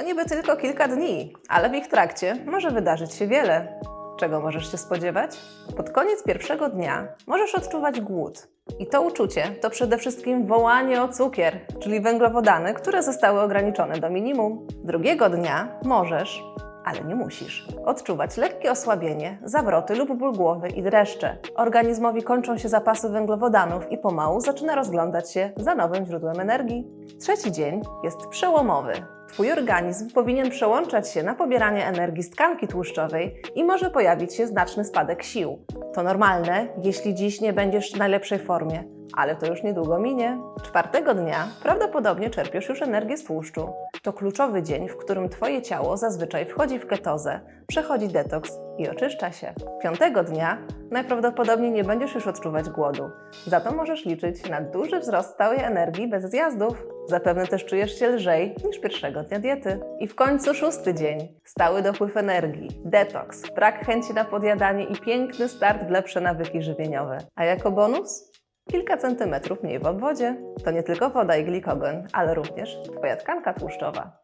To niby tylko kilka dni, ale w ich trakcie może wydarzyć się wiele. Czego możesz się spodziewać? Pod koniec pierwszego dnia możesz odczuwać głód. I to uczucie to przede wszystkim wołanie o cukier, czyli węglowodany, które zostały ograniczone do minimum. Drugiego dnia możesz, ale nie musisz, odczuwać lekkie osłabienie, zawroty lub ból głowy i dreszcze. Organizmowi kończą się zapasy węglowodanów i pomału zaczyna rozglądać się za nowym źródłem energii. Trzeci dzień jest przełomowy. Twój organizm powinien przełączać się na pobieranie energii z tkanki tłuszczowej i może pojawić się znaczny spadek sił. To normalne, jeśli dziś nie będziesz w najlepszej formie, ale to już niedługo minie. Czwartego dnia prawdopodobnie czerpiesz już energię z tłuszczu. To kluczowy dzień, w którym Twoje ciało zazwyczaj wchodzi w ketozę, przechodzi detoks i oczyszcza się. Piątego dnia najprawdopodobniej nie będziesz już odczuwać głodu. Za to możesz liczyć na duży wzrost stałej energii bez zjazdów. Zapewne też czujesz się lżej niż pierwszego dnia diety. I w końcu szósty dzień. Stały dopływ energii, detoks, brak chęci na podjadanie i piękny start w lepsze nawyki żywieniowe. A jako bonus? Kilka centymetrów mniej w obwodzie. To nie tylko woda i glikogen, ale również Twoja tkanka tłuszczowa.